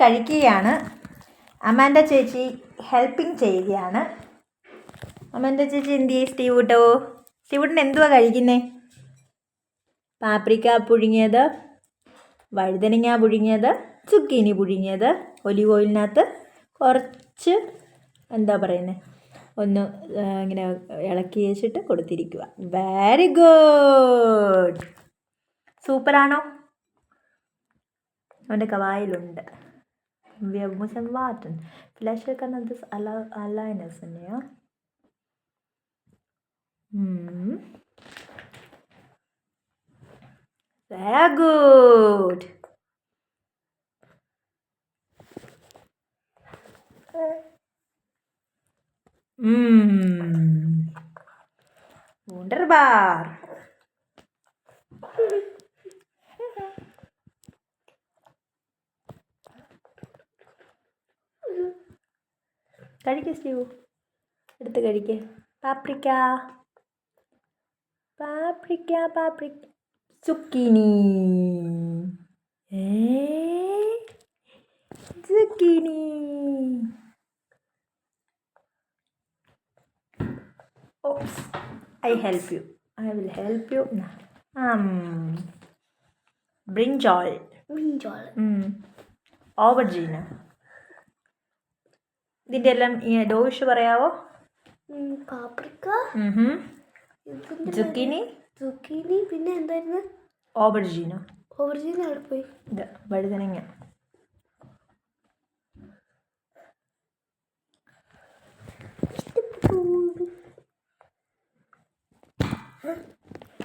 കഴിക്കുകയാണ്. അമാൻഡ ചേച്ചി ഹെൽപ്പിംഗ് ചെയ്യുകയാണ്. അമാന്റെ ചേച്ചി എന്ത് ചെയ്യും സ്റ്റീവൂട്ടോ? സ്റ്റീവുട്ടിന് എന്തുവാ കഴിക്കുന്നേ? പാപ്രിക്ക പുഴുങ്ങിയത് വഴുതനങ്ങ പുഴുങ്ങിയത് ചുക്കീനി പുഴുങ്ങിയത് ഒലിവ് ഓയിലിനകത്ത് കുറച്ച് എന്താ പറയുന്നത് ഒന്ന് ഇങ്ങനെ ഇളക്കി വെച്ചിട്ട് കൊടുത്തിരിക്കുക വെരി ഗുഡ് സൂപ്പറാണോ? അവന്റെ കവായിലുണ്ട്. Wir müssen warten. Vielleicht kann er das alle, alleine essen, ja? Hm. Sehr gut. Mm. Wunderbar. കഴിക്കുക സ്റ്റീവു എടുത്ത് കഴിക്കുക paprika paprika paprika zucchini a zucchini oops I help you I will help you brinjal brinjal aubergine ഇതിന്റെ എല്ലാം dovish dash പറയാവോ paprika Mm-hmm. ജുക്കിനി പിന്നെ എന്തായിരുന്നു? ഓബർജീനോ ഓബർജീനോ അവിടെ പോയി? ഇത് വഴുതനങ്ങ.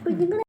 കുഞ്ഞുങ്ങളെ